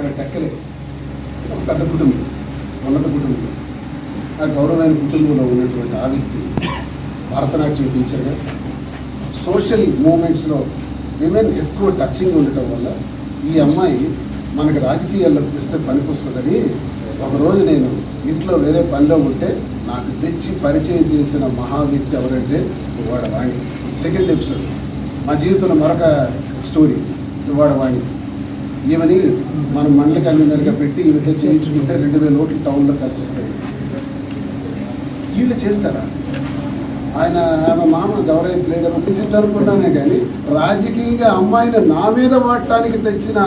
అక్కడ టెక్కలే ఒక పెద్ద కుటుంబం ఉన్నత కుటుంబం. ఆ గౌరవమైన కుటుంబంలో ఉన్నటువంటి ఆ వ్యక్తి భరతనాట్యం టీచర్గా సోషల్ మూమెంట్స్లో విమెన్ ఎక్కువ టచింగ్ ఉండటం వల్ల ఈ అమ్మాయి మనకు రాజకీయాల్లో తెస్తే పనికొస్తుందని ఒకరోజు నేను ఇంట్లో వేరే పనిలో ఉంటే నాకు తెచ్చి పరిచయం చేసిన మహా వ్యక్తి ఎవరంటే దువ్వాడ వాణి. సెకండ్ ఎపిసోడ్ మా జీవితంలో మరొక స్టోరీ దువ్వాడ వాణి. ఈమెని మనం మండల కన్వీనర్గా పెట్టి ఈమెతో చేయించుకుంటే రెండు వేల ఓట్లు టౌన్లో కలిసిస్తాయి. వీళ్ళు చేస్తారా? ఆయన ఆమె మామ గౌరవ లీడర్ అనుకున్నానే కానీ రాజకీయంగా అమ్మాయిని నా మీద వాడటానికి తెచ్చిన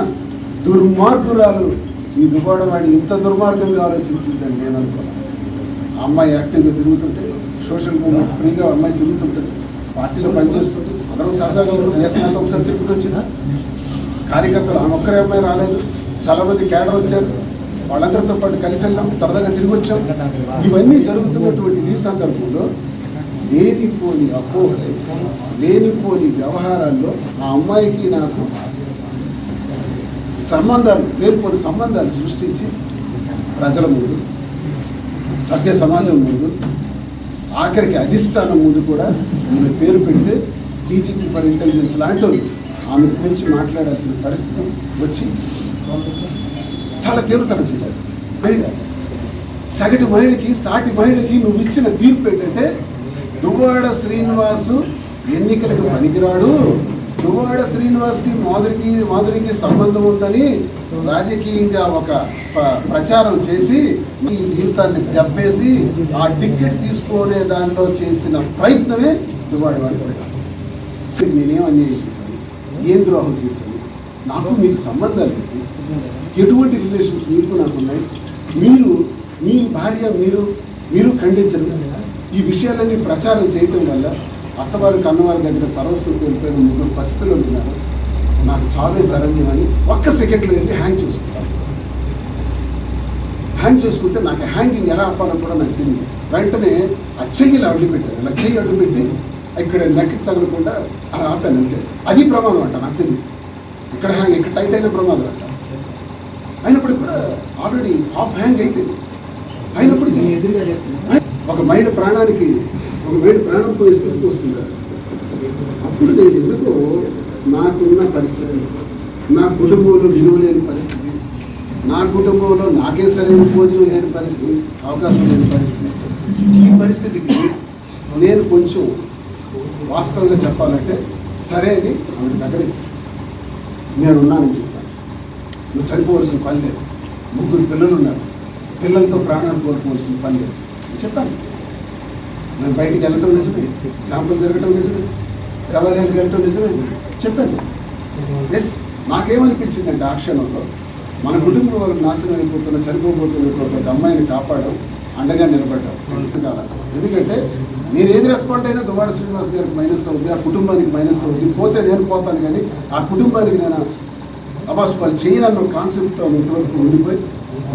దుర్మార్గురాలు ఈ దుబాడవాడి ఇంత దుర్మార్గంగా ఆలోచించిందని నేను అనుకున్నాను అమ్మాయి యాక్టివ్గా తిరుగుతుంటే సోషల్ మూవ్మెంట్ ఫ్రీగా అమ్మాయి తిరుగుతుంటుంది పార్టీలో పనిచేస్తుంటుంది అందరూ సరదాగా వేసినంత ఒకసారి తిరుగుతూ వచ్చిందా కార్యకర్తలు ఆమె ఒక్కరే అమ్మాయి రాలేదు. చాలా మంది క్యాడర్ వచ్చారు. వాళ్ళందరితో పాటు కలిసి వెళ్ళాం. సరదాగా తిరిగి వచ్చాం. ఇవన్నీ జరుగుతున్నటువంటి ఈ సందర్భంలో లేనిపోని అపోహలు లేనిపోని వ్యవహారాల్లో ఆ అమ్మాయికి నాకు సంబంధాలు లేనిపోని సంబంధాలు సృష్టించి ప్రజల ముందు సభ్య సమాజం ముందు ఆఖరికి అధిష్టానం ముందు కూడా నేను పేరు పెడితే డీజీపీ ఫర్ ఇంటెలిజెన్స్ లాంటి వాళ్ళు. ఆమె గురించి మాట్లాడాల్సిన పరిస్థితి వచ్చి చాలా తీవ్రతరం చేశారు. పైగా సగటు మహిళకి సాటి మహిళకి నువ్వు ఇచ్చిన తీర్పు ఏంటంటే దువ్వాడ శ్రీనివాసు ఎన్నికలకు పనికిరాడు. దువ్వాడ శ్రీనివాస్కి మాధురికి మాధురికి సంబంధం ఉందని రాజకీయంగా ఒక ప్రచారం చేసి ఈ జీవితాన్ని దెబ్బేసి ఆ టికెట్ తీసుకునే దానిలో చేసిన ప్రయత్నమే దువ్వాడ వాడి సరే నేనేం చేశాను? ఏం ద్రోహం చేశాను నాకు మీకు సంబంధాలు ఎటువంటి రిలేషన్స్ మీకు నాకు ఉన్నాయి? మీరు మీ భార్య మీరు మీరు ఖండించడం ఈ విషయాలన్నీ ప్రచారం చేయటం వల్ల అత్తవారు కన్నవారి దగ్గర సరస్వతి వెళ్ళిపోయిన ముగ్గురు పసిపిల్లలు ఉన్నారు. నాకు చావే సరంజం అని ఒక్క సెకండ్లో వెళ్ళి హ్యాంగ్ చేసుకుంటాను. హ్యాంగ్ చేసుకుంటే నాకు హ్యాంగింగ్ ఎలా ఆపాలో కూడా నాకు తెలియదు. వెంటనే ఆ చెయ్యి ఇలా అడ్డు ఇలా చెయ్యి ఇక్కడ నెక్కి తగలకుండా అలా ఆపాను అంతే. అది ప్రమాదం అంట నాకు తెలియదు ఇక్కడ హ్యాంగ్ ఇక్కడ టైట్ అయిన ప్రమాదం అంట. అయినప్పుడు కూడా ఆల్రెడీ హాఫ్ హ్యాంగ్ అయిపోయింది. చేస్తున్నా ఒక మహిళ ప్రాణానికి ఒక మహిళ ప్రాణం పోయే స్థితికి వస్తుంది. అప్పుడు నేను ఎందుకు నాకున్న పరిస్థితి నా కుటుంబంలో విలువ లేని పరిస్థితి నా కుటుంబంలో నాకే సరైన భోజనం లేని పరిస్థితి అవకాశం లేని పరిస్థితి. ఈ పరిస్థితికి నేను కొంచెం వాస్తవంగా చెప్పాలంటే సరే అని ఆవిడ దగ్గర నేను ఉన్నానని చెప్పాను. నువ్వు చనిపోవలసిన పని లేదు. ముగ్గురు పిల్లలు ఉన్నారు. పిల్లలతో ప్రాణాలు కోరుకోవాల్సిన పని లేదు. చెప్పాను. నేను బయటికి వెళ్ళటం నిజమే. క్యాంపులు తిరగటం నిజమే. ఎవరైనా వెళ్ళటం నిజమే. చెప్పాను. ఎస్ నాకేమనిపించిందంటే ఆ క్షణంలో మన కుటుంబం వాళ్ళకి నాశనం అయిపోతున్న చనిపోబోతున్నటువంటి అమ్మాయిని కాపాడడం అండగా నిలబడ్డాం ఎందుకంటే నేను ఏది రెస్పాండ్ అయినా దువాడ శ్రీనివాస్ గారికి మైనస్ అవుతుంది ఆ కుటుంబానికి మైనస్ అవుతుంది పోతే నేను పోతాను కానీ ఆ కుటుంబానికి నేను అబాస్ పని చేయనన్న కాన్సెప్ట్తో ఇంతవరకు ఉండిపోయి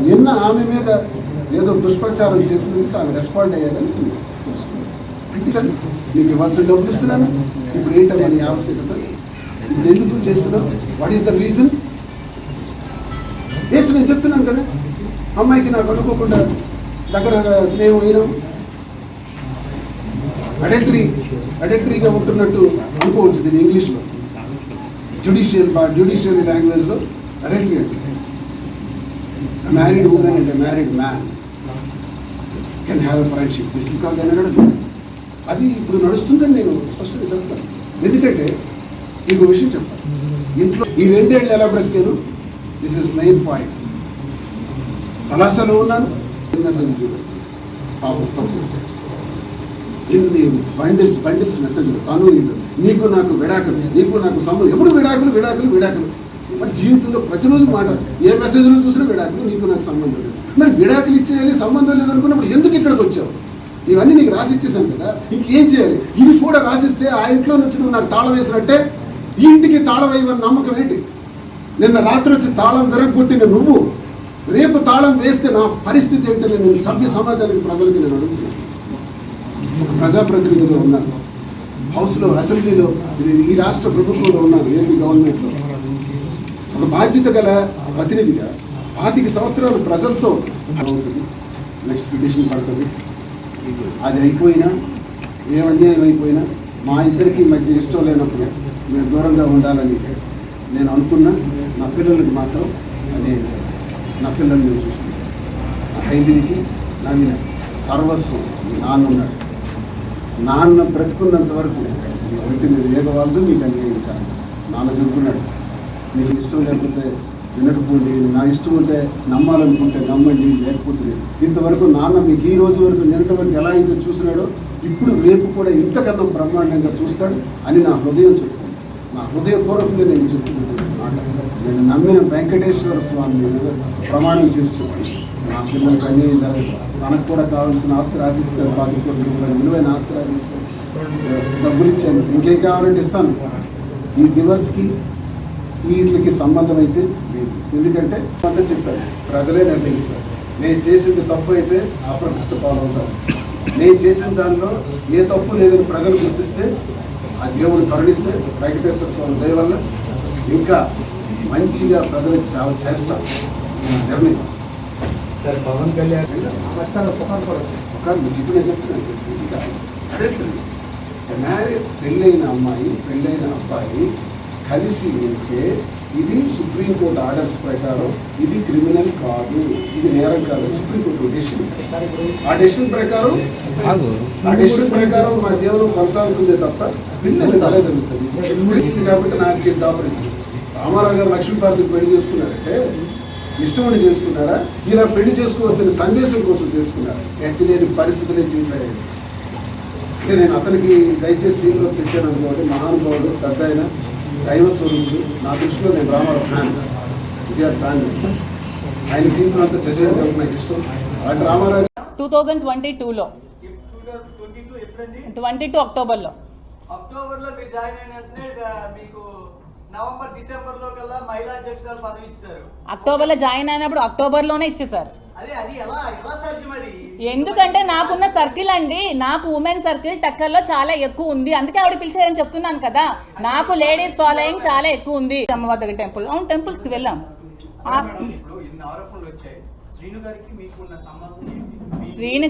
నిన్న ఆమె మీద ఏదో దుష్ప్రచారం చేసినందుకు ఆమె రెస్పాండ్ అయ్యారని తెలుసుకున్నాను. అంటే నీకు ఇవ్వాల్సిన డబ్బులు ఇస్తున్నాను. ఇప్పుడు ఏంటమ్మా నీ ఆవశ్యకత? ఇప్పుడు ఎందుకు చేస్తున్నావు? వాట్ ఈస్ ద రీజన్ వేసి నేను చెప్తున్నాను కదా. అమ్మాయికి నాకు అనుకోకుండా దగ్గర స్నేహం అయినాం అడల్టరీ అడల్టరీగా ఉంటున్నట్టు అనుకోవచ్చు దీని ఇంగ్లీష్లో. జుడిషియల్ జుడిషియల్ లాంగ్వేజ్లో అడల్టరీ అంటే. Married women and married man can have a friendship this is call అనడం అది ఇప్పుడు నడుస్తుందని నేను స్పష్టంగా చెప్తాను. ఎందుకంటే ఇంకో విషయం చెప్తాను. ఇంట్లో ఈ రెండేళ్ళు ఎలా బ్రతికాను? దిస్ ఇస్ మెయిన్ పాయింట్ కళాశాలలో ఉన్నాను మెసేజ్ పాపం తప్పు. ఇన్ని బండిల్స్ బండిల్స్ మెసేజ్లు తను ఇల్లు నీకు నాకు విడాకులు నీకు నాకు సంబంధం ఎప్పుడు విడాకులు విడాకులు విడాకులు? మన జీవితంలో ప్రతిరోజు మాట ఏ మెసేజ్లు చూసినా విడాకులు నీకు నాకు సంబంధం లేదు. మరి విడాకులు ఇచ్చేయాలి సంబంధం లేదు అనుకున్నప్పుడు ఎందుకు ఇక్కడికి వచ్చావు? ఇవన్నీ నీకు రాసి ఇచ్చేసాను కదా. ఇంకేం చేయాలి? ఇవి కూడా రాసిస్తే ఆ ఇంట్లో నుంచి నువ్వు నాకు తాళం వేసినట్టే? ఈ ఇంటికి తాళం వేయమని నమ్మకం ఏంటి? నిన్న రాత్రి వచ్చి తాళం దొరకొట్టిన నువ్వు రేపు తాళం వేస్తే నా పరిస్థితి ఏంటని నేను సభ్య సమాజానికి ప్రజలకి నేను అడుగుతున్నాను. ఒక ప్రజాప్రతినిధిలో ఉన్నారు హౌస్లో అసెంబ్లీలో ఈ రాష్ట్ర ప్రభుత్వంలో ఉన్నారు ఏపీ గవర్నమెంట్లో. ఒక బాధ్యత గల ప్రతినిధిగా పాతిక సంవత్సరాలు ప్రజలతో అవుతుంది నెక్స్ట్ పిటిషన్ పడుతుంది. అది అయిపోయినా ఏ అన్యాయం అయిపోయినా మా ఇద్దరికి మధ్య ఇష్టం లేనప్పుడు మేము దూరంగా ఉండాలని నేను అనుకున్నా. నా పిల్లలకి మాత్రం అది నా పిల్లల్ని నేను చూసుకుంటాను. నా హైదరికి నా మీద సర్వస్వం నాన్న ఉన్నాడు. నాన్న బ్రతుకున్నంత వరకు మీ ఒంటి మీద మీకు అంగీకరించాలి నాన్న చెబుతున్నాడు మీకు ఇష్టం లేకపోతే వినకపోండి నా ఇష్టం ఉంటే నమ్మాలనుకుంటే నమ్మండి లేకపోతే ఇంతవరకు నాన్న మీకు ఈ రోజు వరకు నిన్నటి వరకు ఎలా అయితే చూసినాడో ఇప్పుడు రేపు కూడా ఇంతకన్నా బ్రహ్మాండంగా చూస్తాడు అని నా హృదయం చెప్తుంది. నా హృదయపూర్వకంగా నేను చెప్తున్నాను. నేను నమ్మిన వెంకటేశ్వర స్వామి మీద ప్రమాణం చేసి నా పిల్లలకు అన్ని తనకు కూడా కావాల్సిన ఆస్తి రాసిస్తారు పాతి విలువైన ఆస్తి రాసిస్తారు డబ్బులు ఇచ్చాను. ఇంకేం కావాలంటే ఇస్తాను. ఈ దివస్కి వీటికి సంబంధం అయితే లేదు. ఎందుకంటే అంతా చెప్పాను. ప్రజలే నిర్ణయిస్తారు. నేను చేసింది తప్పు అయితే అప్రతిష్ట పాలవుతాను నేను చేసిన దానిలో ఏ తప్పు లేదని ప్రజలు గుర్తిస్తే ఆ దేవుడు కరుణిస్తే వెంకటేశ్వర స్వామి దయ వల్ల ఇంకా మంచిగా ప్రజలకు సేవ చేస్తాను నా నిర్ణయం. సార్ పవన్ కళ్యాణ్ చెప్పి నేను చెప్తున్నాను. మ్యారేజ్ పెళ్ళైన అమ్మాయి పెళ్ళైన అబ్బాయి కలిసి ఉంటే ఇది సుప్రీంకోర్టు ఆర్డర్స్ ప్రకారం ఇది క్రిమినల్ కాదు. ఇది నేరం కాదు. సుప్రీంకోర్టు డెసిషన్ ఆ డెసిషన్ ప్రకారం ఆ డెసిషన్ ప్రకారం మా జీవనం కొనసాగుతుంది తప్ప పిల్లలు ఇచ్చింది కాబట్టి నాకు దాపరించింది. రామారావు గారు లక్ష్మీపార్వతికి పెళ్ళి చేసుకున్నారంటే ఇష్టమని చేసుకున్నారా ఇలా పెళ్ళి చేసుకోవచ్చని సందేశం కోసం చేసుకున్నారా? ఎత్తి లేని పరిస్థితులే చేశాయి అంటే నేను అతనికి దయచేసి సీట్లో తెచ్చాను అనుకోండి మహానుభావుడు పెద్ద ఆయన దైవ స్వరూపుడు. నా దృష్టిలో నేను రామారావు ఫ్యాన్. VR fan. ఆయన జీవితం అంతా చదివేది కాబట్టి నాకు ఇష్టం. అలాంటి రామారావు టూ థౌజండ్ ట్వంటీ టూలో. ట్వంటీ టూ అక్టోబర్లో. అక్టోబర్లో మీరు జాయిన్ అయిన వెంటనే ఇక మీకు నవంబర్ డిసెంబర్లో కల్లా మహిళా అధ్యక్షురాలు పదవి ఇచ్చారు. అక్టోబర్లో జాయిన్ అయినప్పుడు ఇచ్చేసారు ఎలా సాధ్యం అది? ఎందుకంటే నాకున్న సర్కిల్ అండి నాకు ఉమెన్ సర్కిల్ టక్కర్లో చాలా ఎక్కువ ఉంది. అందుకే ఆవిడ పిలిచారని చెప్తున్నాను కదా. నాకు లేడీస్ ఫాలోయింగ్ చాలా ఎక్కువ ఉంది. అమ్మవారి టెంపుల్ అవును టెంపుల్స్కి వెళ్ళాం శ్రీను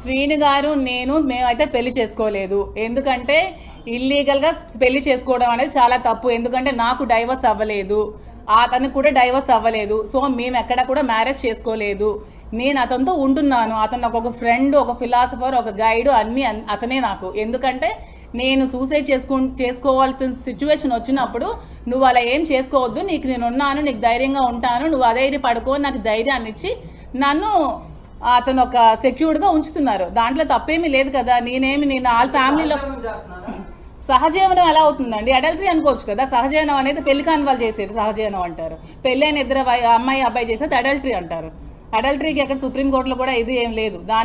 శ్రీను గారు నేను మేమైతే పెళ్ళి చేసుకోలేదు. ఎందుకంటే ఇల్లీగల్గా పెళ్ళి చేసుకోవడం అనేది చాలా తప్పు. ఎందుకంటే నాకు డైవర్స్ అవ్వలేదు. అతనికి కూడా డైవర్స్ అవ్వలేదు. సో మేము ఎక్కడ కూడా మ్యారేజ్ చేసుకోలేదు. నేను అతనితో ఉంటున్నాను. అతను నాకు ఒక ఫ్రెండ్ ఒక ఫిలాసఫర్ ఒక గైడ్ అన్ని అన్- అతనే నాకు. ఎందుకంటే నేను సూసైడ్ చేసుకు చేసుకోవాల్సిన సిచ్యువేషన్ వచ్చినప్పుడు నువ్వు అలా ఏం చేసుకోవద్దు. నీకు నేను ఉన్నాను నీకు ధైర్యంగా ఉంటాను. నువ్వు అధైర్య పడుకో నాకు ధైర్యాన్ని ఇచ్చి నన్ను అతను ఒక సెక్యూర్డ్గా ఉంచుతున్నారు. దాంట్లో తప్పేమీ లేదు కదా. నేనేమి నేను వాళ్ళ ఫ్యామిలీలో సహజీవనం ఎలా అవుతుందండి? అడల్టరీ అనుకోవచ్చు కదా. సహజీవనం అనేది పెళ్ళి కాని వాళ్ళు చేసేది సహజీవనం అంటారు. పెళ్ళైన ఇద్దరు వై- అమ్మాయి అబ్బాయి చేసేది అడల్టరీ అంటారు. అడల్టరీకి అక్కడ సుప్రీంకోర్టులో కూడా ఇది ఏం లేదు. దాని